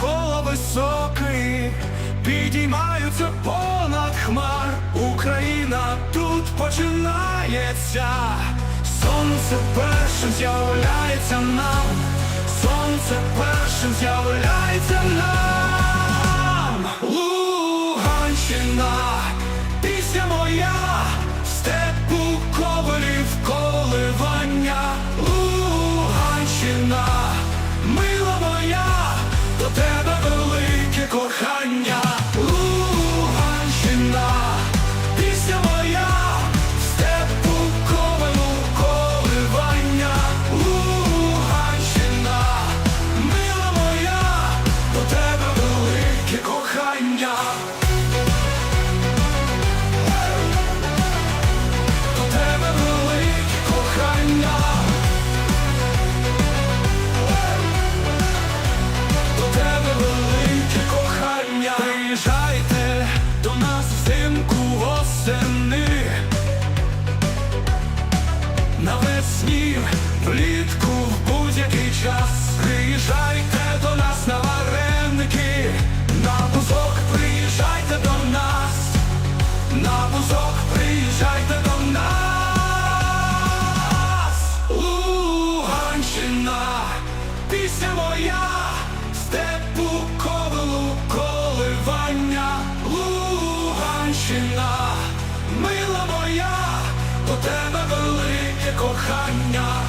коло високий, підіймаються понад хмар. Україна тут починається, сонце першим з'являється нам, сонце першим з'являється нам, Луганщина, пісня моя. Навесні, влітку, в будь-який час. Приїжджайте до нас на вареники. На бузок приїжджайте до нас. На бузок приїжджайте до нас, Луганщина, пісня моя, степу ковалу коливання, Луганщина, мила моя, до тебе велике кохання,